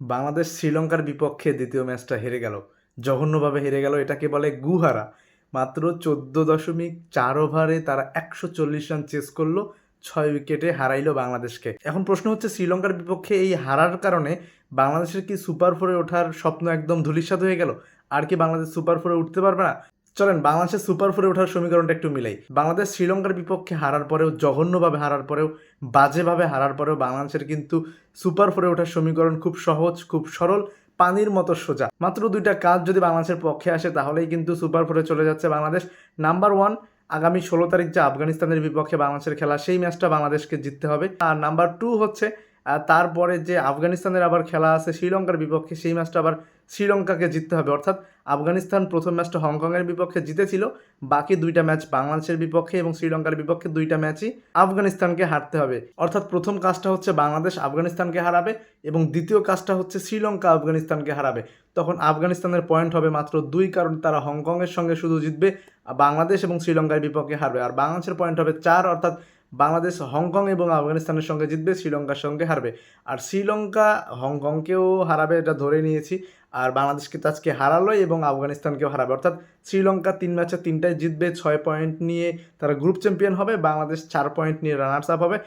বাংলাদেশ শ্রীলঙ্কার বিপক্ষে দ্বিতীয় ম্যাচটা হেরে গেল। জঘন্যভাবে হেরে গেল, এটাকে বলে গুহারা। মাত্র চোদ্দ দশমিক চার ওভারে তারা একশো চল্লিশ রান চেস করল, ছয় উইকেটে হারাইলো বাংলাদেশকে। এখন প্রশ্ন হচ্ছে, শ্রীলঙ্কার বিপক্ষে এই হারার কারণে বাংলাদেশের কি সুপার ফোরে ওঠার স্বপ্ন একদম ধূলিসাৎ হয়ে গেল? আর কি বাংলাদেশ সুপার ফোরে উঠতে পারবে না? চলেন, বাংলাদেশের সুপার ফোরে ওঠার সমীকরণটা একটু মিলাই। বাংলাদেশ শ্রীলঙ্কার বিপক্ষে হারার পরেও, জঘন্যভাবে হারার পরেও, বাজেভাবে হারার পরেও বাংলাদেশের কিন্তু সুপার ফোরে ওঠার সমীকরণ খুব সহজ, খুব সরল, পানির মতো সোজা। মাত্র দুইটা কাজ যদি বাংলাদেশের পক্ষে আসে, তাহলেই কিন্তু সুপার ফোরে চলে যাচ্ছে বাংলাদেশ। নাম্বার ওয়ান আগামী ষোলো তারিখ যে আফগানিস্তানের বিপক্ষে বাংলাদেশের খেলা, সেই ম্যাচটা বাংলাদেশকে জিততে হবে। আর নাম্বার টু হচ্ছে তারপরে যে আফগানিস্তানের আবার খেলা আছে শ্রীলঙ্কার বিপক্ষে, সেই ম্যাচটা আবার শ্রীলঙ্কাকে জিততে হবে। অর্থাৎ আফগানিস্তান প্রথম ম্যাচটা হংকংয়ের বিপক্ষে জিতেছিল, বাকি দুইটা ম্যাচ বাংলাদেশের বিপক্ষে এবং শ্রীলঙ্কার বিপক্ষে দুইটা ম্যাচই আফগানিস্তানকে হারতে হবে। অর্থাৎ প্রথম কাজটা হচ্ছে বাংলাদেশ আফগানিস্তানকে হারাবে এবং দ্বিতীয় কাজটা হচ্ছে শ্রীলঙ্কা আফগানিস্তানকে হারাবে। তখন আফগানিস্তানের পয়েন্ট হবে মাত্র দুই, কারণ তারা হংকংয়ের সঙ্গে শুধু জিতবে, বাংলাদেশ এবং শ্রীলঙ্কার বিপক্ষে হারবে। আর বাংলাদেশের পয়েন্ট হবে চার, অর্থাৎ বাংলাদেশ, হংকং এবং আফগানিস্তানের সঙ্গে জিতবে, শ্রীলঙ্কার সঙ্গে হারবে। আর শ্রীলঙ্কা হংকংকেও হারাবে, এটা ধরে নিয়েছি। আর বাংলাদেশকে তো আজকে হারালো এবং আফগানিস্তানকেও হারাবে। অর্থাৎ শ্রীলঙ্কা তিন ম্যাচে তিনটায় জিতবে, ছয় পয়েন্ট নিয়ে তারা গ্রুপ চ্যাম্পিয়ন হবে। বাংলাদেশ চার পয়েন্ট নিয়ে রানার্স আপ হবে।